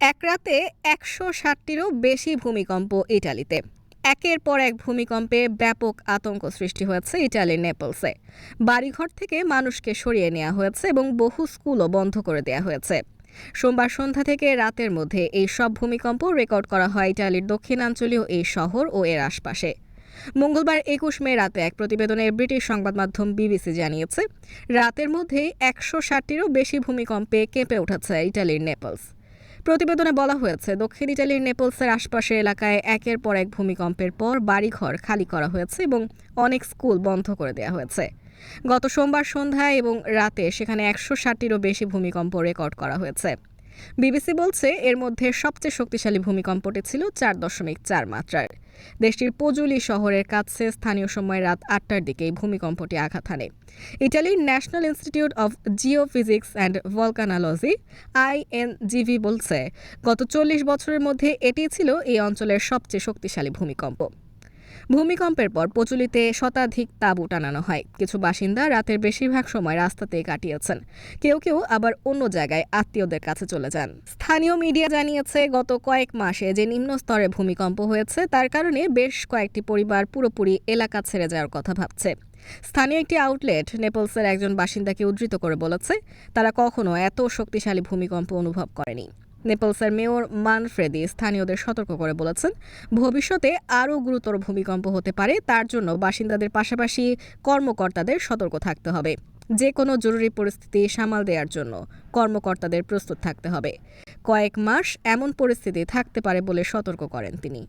এক রাতে একশো ষাটটিরও বেশি ভূমিকম্প ইটালিতে। একের পর এক ভূমিকম্পে ব্যাপক আতঙ্ক সৃষ্টি হয়েছে ইটালির নেপলসে। বাড়িঘর থেকে মানুষকে সরিয়ে নেওয়া হয়েছে এবং বহু স্কুলও বন্ধ করে দেওয়া হয়েছে। সোমবার সন্ধ্যা থেকে রাতের মধ্যে এই সব ভূমিকম্প রেকর্ড করা হয় ইটালির দক্ষিণাঞ্চলীয় এই শহর ও এর আশপাশে। মঙ্গলবার একুশ মে রাতে এক প্রতিবেদনে ব্রিটিশ সংবাদ মাধ্যম বিবিসি জানিয়েছে, রাতের মধ্যেই একশো ষাটটিরও বেশি ভূমিকম্পে কেঁপে উঠেছে ইটালির নেপলস। প্রতিবেদনে বলা হয়েছে, দক্ষিণ ইটালির নেপলসের আশপাশের এলাকায় একের পর এক ভূমিকম্পের পর বাড়িঘর খালি করা হয়েছে এবং অনেক স্কুল বন্ধ করে দেওয়া হয়েছে। গত সোমবার সন্ধ্যায় এবং রাতে সেখানে একশো ষাটটিরও বেশি ভূমিকম্প রেকর্ড করা হয়েছে। বিবিসি বলছে এর মধ্যে সবচেয়ে শক্তিশালী ভূমিকম্পটি ছিল চার দশমিক চার মাত্রার। দেশটির পজুলি শহরের কাছে স্থানীয় সময় রাত আটটার দিকে ভূমিকম্পটি আঘাত হানে। ইটালির National Institute of Geophysics and Volcanology, INGV, বলছে, গত চল্লিশ বছরের মধ্যে এটি ছিল এই অঞ্চলের সবচেয়ে শক্তিশালী ভূমিকম্প। ভূমিকম্পের পর পচুলিতে শতাধিক তাঁবু টানানো হয়। কিছু বাসিন্দা রাতের বেশিরভাগ সময় রাস্তাতেই কাটিয়েছেন। কেউ কেউ আবার অন্য জায়গায় আত্মীয়দের কাছে চলে যান। স্থানীয় মিডিয়া জানিয়েছে, গত কয়েক মাসে যে নিম্ন স্তরে ভূমিকম্প হয়েছে, তার কারণে বেশ কয়েকটি পরিবার পুরোপুরি এলাকা ছেড়ে যাওয়ার কথা ভাবছে। স্থানীয় একটি আউটলেট নেপলসের একজন বাসিন্দাকে উদ্ধৃত করে বলেছে, তারা কখনো এত শক্তিশালী ভূমিকম্প অনুভব করেনি। নেপলসের মেয়র মানফ্রেদি স্থানীয়দের সতর্ক করে বলেছেন, ভবিষ্যতে আরও গুরুতর ভূমিকম্প হতে পারে, তার জন্য বাসিন্দাদের পাশাপাশি কর্মকর্তাদের সতর্ক থাকতে হবে। যে কোনো জরুরি পরিস্থিতি সামাল দেওয়ার জন্য কর্মকর্তাদের প্রস্তুত থাকতে হবে। কয়েক মাস এমন পরিস্থিতি থাকতে পারে বলে সতর্ক করেন তিনি।